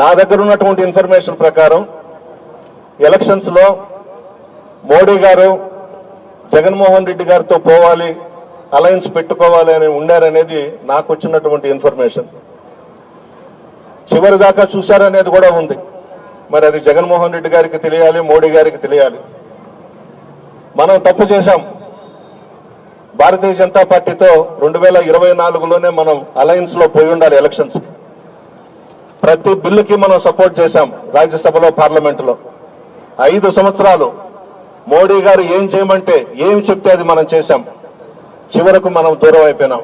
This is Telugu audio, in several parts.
నా దగ్గర ఉన్నటువంటి ఇన్ఫర్మేషన్ ప్రకారం ఎలక్షన్స్లో మోడీ గారు జగన్మోహన్ రెడ్డి గారితో పోవాలి అలయన్స్ పెట్టుకోవాలి అని ఉండారనేది నాకు వచ్చినటువంటి ఇన్ఫర్మేషన్ చివరి దాకా చూశారనేది కూడా ఉంది. మరి అది జగన్మోహన్ రెడ్డి గారికి తెలియాలి మోడీ గారికి తెలియాలి. మనం తప్పు చేశాం. భారతీయ జనతా పార్టీతో రెండు వేల ఇరవై నాలుగులోనే మనం అలయన్స్లో పోయి ఉండాలి ఎలక్షన్స్కి ప్రతి బిల్లుకి మనం సపోర్ట్ చేశాం రాజ్యసభలో పార్లమెంటులో. ఐదు సంవత్సరాలు మోడీ గారు ఏం చేయమంటే ఏం చెప్తే అది మనం చేశాం. చివరకు మనం దూరం అయిపోయినాం.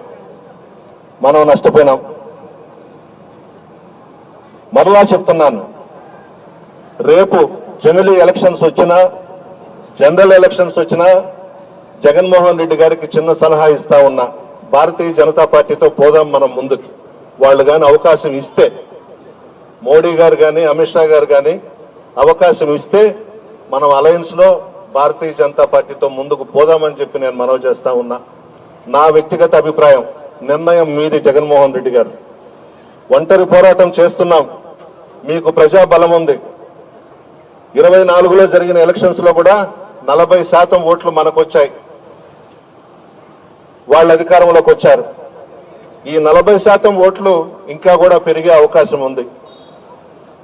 మనం నష్టపోయినాం. మరలా చెప్తున్నాను. రేపు జనరల్ ఎలక్షన్స్ వచ్చినా జనరల్ ఎలక్షన్స్ వచ్చినా జగన్మోహన్ రెడ్డి గారికి చిన్న సలహా ఇస్తా ఉన్నా భారతీయ జనతా పార్టీతో పోదాం మనం ముందుకి. వాళ్ళు కానీ అవకాశం ఇస్తే మోడీ గారు కానీ అమిత్ షా గారు కానీ అవకాశం ఇస్తే మనం అలయన్స్లో భారతీయ జనతా పార్టీతో ముందుకు పోదామని చెప్పి నేను మనవి చేస్తా ఉన్నా. నా వ్యక్తిగత అభిప్రాయం నిర్ణయం మీది జగన్మోహన్ రెడ్డి గారు. ఒంటరి పోరాటం చేస్తున్నాం. మీకు ప్రజా బలం ఉంది. ఇరవై నాలుగులో జరిగిన ఎలక్షన్స్లో కూడా నలభై శాతం ఓట్లు మనకు వచ్చాయి వాళ్ళు అధికారంలోకి వచ్చారు. ఈ నలభై శాతం ఓట్లు ఇంకా కూడా పెరిగే అవకాశం ఉంది.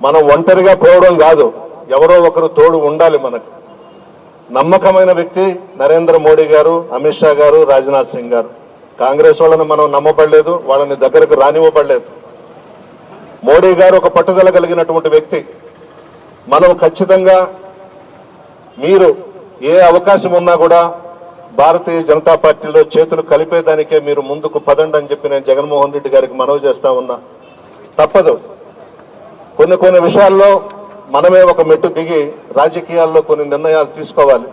మనం ఒంటరిగా పోవడం కాదు ఎవరో ఒకరు తోడు ఉండాలి మనకు. నమ్మకమైన వ్యక్తి నరేంద్ర మోడీ గారు అమిత్ షా గారు రాజ్నాథ్ సింగ్ గారు. కాంగ్రెస్ వాళ్ళని మనం నమ్మబడలేదు వాళ్ళని దగ్గరకు రానివ్వబడలేదు. మోడీ గారు ఒక పట్టుదల కలిగినటువంటి వ్యక్తి. మనం ఖచ్చితంగా మీరు ఏ అవకాశం ఉన్నా కూడా భారతీయ జనతా పార్టీలో చేతులు కలిపేదానికే మీరు ముందుకు పదండి అని చెప్పి నేను జగన్మోహన్ రెడ్డి గారికి మనవి చేస్తా ఉన్నా. తప్పదు. కొన్ని కొన్ని విషయాల్లో మనమే ఒక మెట్టు దిగి రాజకీయాల్లో కొన్ని నిర్ణయాలు తీసుకోవాలి.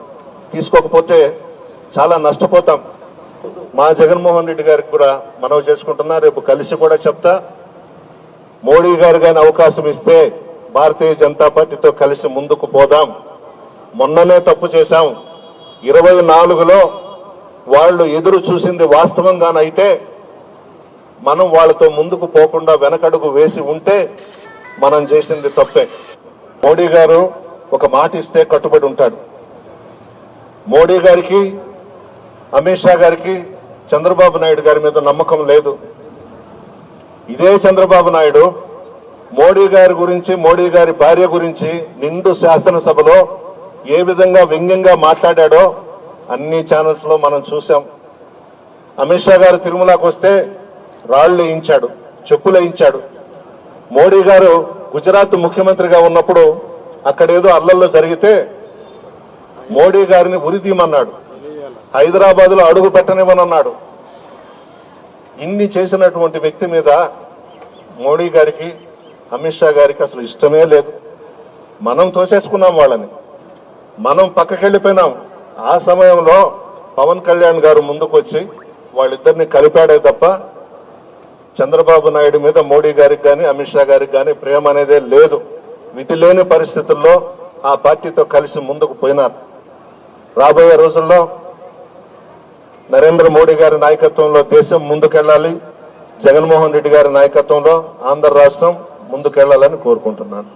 తీసుకోకపోతే చాలా నష్టపోతాం. మా జగన్మోహన్ రెడ్డి గారికి కూడా మనవి చేసుకుంటున్నా రేపు కలిసి కూడా చెప్తా. మోడీ గారు కానీ అవకాశం ఇస్తే భారతీయ జనతా పార్టీతో కలిసి ముందుకు పోదాం. మొన్ననే తప్పు చేశాం. ఇరవై నాలుగులో వాళ్ళు ఎదురు చూసింది వాస్తవంగానైతే మనం వాళ్ళతో ముందుకు పోకుండా వెనకడుగు వేసి ఉంటే మనం చేసింది తప్పే. మోడీ గారు ఒక మాట ఇస్తే కట్టుబడి ఉంటాడు. మోడీ గారికి అమిత్ షా గారికి చంద్రబాబు నాయుడు గారి మీద నమ్మకం లేదు. ఇదే చంద్రబాబు నాయుడు మోడీ గారి గురించి మోడీ గారి భార్య గురించి నిండు శాసనసభలో ఏ విధంగా వ్యంగ్యంగా మాట్లాడాడో అన్ని ఛానల్స్లో మనం చూసాం అమిత్ షా గారు తిరుమలకు వస్తే రాళ్ళు వేయించాడు చెప్పులు వేయించాడు. మోడీ గారు గుజరాత్ ముఖ్యమంత్రిగా ఉన్నప్పుడు అక్కడేదో అల్లల్లో జరిగితే మోడీ గారిని ఉరిదీయమన్నాడు తీయమన్నాడు. హైదరాబాద్లో అడుగు పెట్టనివ్వనన్నాడు. ఇన్ని చేసినటువంటి వ్యక్తి మీద మోడీ గారికి అమిత్ షా గారికి అసలు ఇష్టమే లేదు. మనం తోసేసుకున్నాం వాళ్ళని. మనం పక్కకెళ్ళిపోయినాం. ఆ సమయంలో పవన్ కళ్యాణ్ గారు ముందుకు వచ్చి వాళ్ళిద్దరిని కలిపాడే తప్ప చంద్రబాబు నాయుడు మీద మోడీ గారికి కానీ అమిత్ షా గారికి కానీ ప్రేమ అనేదే లేదు. విధి లేని పరిస్థితుల్లో ఆ పార్టీతో కలిసి ముందుకు పోయినారు. రాబోయే రోజుల్లో నరేంద్ర మోడీ గారి నాయకత్వంలో దేశం ముందుకెళ్ళాలి జగన్మోహన్ రెడ్డి గారి నాయకత్వంలో ఆంధ్ర రాష్ట్రం ముందుకెళ్ళాలని కోరుకుంటున్నాను.